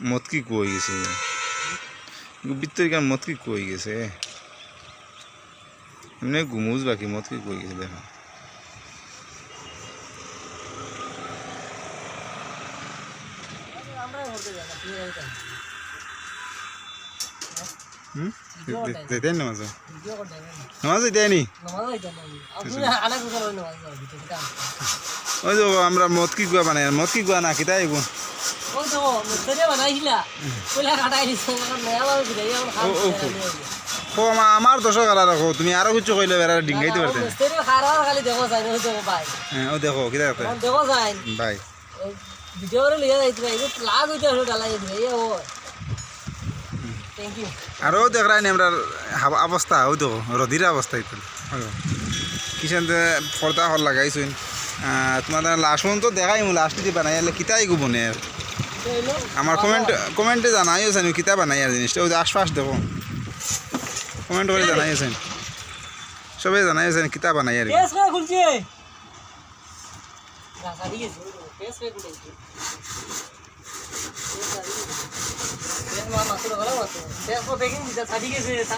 মত কি কই গেছে। ভিতরে কেন মত কি কই গেছে এমনি ঘুমুজ বাকি মত কি কই গেছে দেখো আমরা মদ কি গুয়া বানাই মদ কি গুয়া না কিতা এগো ও আমা- আমার দশক আর রাখো তুমি আরও কিছু কইলে বেড়া ডিঙ্গাইতে পারতে দেখো হ্যাঁ, ও দেখো দেখো ভাই ভিডিও লিয়া যাইতে এই লাগ হইতে আসলে ডালা যাইতে এই ও থ্যাংক ইউ আরও দেখরাই নি আমরা অবস্থা ওই দেখো রদির অবস্থা ইতো কিষান পর্দা হল লাগাইছুন তোমার লাস্ট তো দেখাই মু লাস্ট যে বানাই আলে কিতা এগো আর আমার কমেন্ট কমেন্টে জানাইও জানি কিতা বানাই আর জিনিসটা। ওই আশপাশ দেখো। কমেন্ট করে জানাইছেন সবাই জানাইছেন কিতা বানাই আর